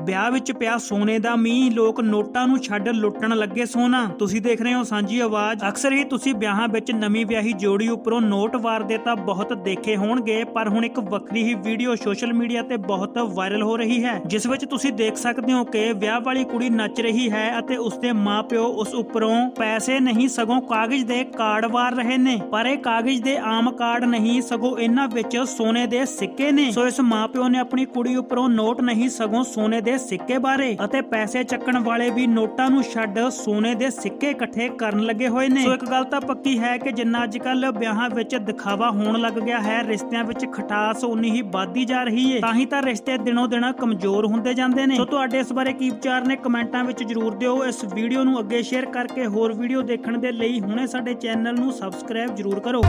ਵਿਆਹ ਵਿੱਚ ਪਿਆ ਸੋਨੇ ਦਾ ਮੀਂਹ, ਲੋਕ ਨੋਟਾਂ ਨੂੰ ਛੱਡ ਲੁੱਟਣ ਲੱਗੇ ਸੋਨਾ। ਤੁਸੀਂ ਦੇਖ ਰਹੇ ਹੋ ਸਾਂਝੀ ਆਵਾਜ਼। ਅਕਸਰ ਹੀ ਤੁਸੀਂ ਵਿਆਹਾਂ ਵਿੱਚ ਨਵੀਂ ਵਿਆਹੀ ਜੋੜੀ ਉੱਪਰੋਂ ਨੋਟ ਵਾਰਦੇ ਤਾਂ ਬਹੁਤ ਦੇਖੇ ਹੋਣਗੇ, ਪਰ ਹੁਣ ਇੱਕ ਵੱਖਰੀ ਹੀ ਵੀਡੀਓ ਸੋਸ਼ਲ ਮੀਡੀਆ ਤੇ ਬਹੁਤ ਵਾਇਰਲ ਹੋ ਰਹੀ ਹੈ, ਜਿਸ ਵਿੱਚ ਤੁਸੀਂ ਦੇਖ ਸਕਦੇ ਹੋ ਕਿ ਵਿਆਹ ਵਾਲੀ ਕੁੜੀ ਨੱਚ ਰਹੀ ਹੈ ਅਤੇ ਉਸਦੇ ਮਾਪਿਓ ਉਸ ਉੱਪਰੋਂ ਪੈਸੇ ਨਹੀਂ, ਸਗੋਂ ਕਾਗਜ਼ ਦੇ ਕਾਰਡ ਵਾਰ ਰਹੇ ਨੇ। ਪਰ ਇਹ ਕਾਗਜ਼ ਦੇ ਆਮ ਕਾਰਡ ਨਹੀਂ, ਸਗੋਂ ਇਹਨਾਂ ਵਿੱਚ ਸੋਨੇ ਦੇ ਸਿੱਕੇ ਨੇ। ਸੋ ਇਸ ਮਾਪਿਓ ਨੇ ਆਪਣੀ ਕੁੜੀ ਉੱਪਰੋਂ ਨੋਟ ਨਹੀਂ, ਸਗੋਂ ਸੋਨੇ ਦੇ ਸਿੱਕੇ ਬਾਰੇ ਅਤੇ ਪੈਸੇ ਚੱਕਣ ਵਾਲੇ ਵੀ ਨੋਟਾਂ ਨੂੰ ਛੱਡ ਸੋਨੇ ਦੇ ਸਿੱਕੇ ਇਕੱਠੇ ਕਰਨ ਲੱਗੇ ਹੋਏ ਨੇ। ਸੋ ਇੱਕ ਗੱਲ ਤਾਂ ਪੱਕੀ ਹੈ ਕਿ ਜਿੰਨਾ ਅੱਜ ਵਿਆਹਾਂ ਵਿੱਚ ਦਿਖਾਵਾ ਹੋਣ ਲੱਗ ਗਿਆ ਹੈ, ਰਿਸ਼ਤਿਆਂ ਵਿੱਚ ਖਟਾਸ ਉਨੀ ਹੀ ਵੱਧਦੀ ਜਾ ਰਹੀ ਹੈ ਤਾਂ ਹੀ ਤਾਂ ਰਿਸ਼ਤੇ ਦਿਨੋ ਦਿਨ ਕਮਜ਼ੋਰ ਹੁੰਦੇ ਜਾਂਦੇ ਨੇ। ਸੋ ਤੁਹਾਡੇ ਇਸ ਬਾਰੇ ਕੀ ਵਿਚਾਰ ਨੇ ਕਮੈਂਟਾਂ ਵਿੱਚ ਜਰੂਰ ਦਿਓ। ਇਸ ਵੀਡੀਓ ਨੂੰ ਅੱਗੇ ਸ਼ੇਅਰ ਕਰਕੇ ਹੋਰ ਵੀਡੀਓ ਦੇਖਣ ਦੇ ਲਈ ਹੁਣੇ ਸਾਡੇ ਚੈਨਲ ਨੂੰ ਸਬਸਕ੍ਰਾਈਬ ਜਰੂਰ ਕਰੋ।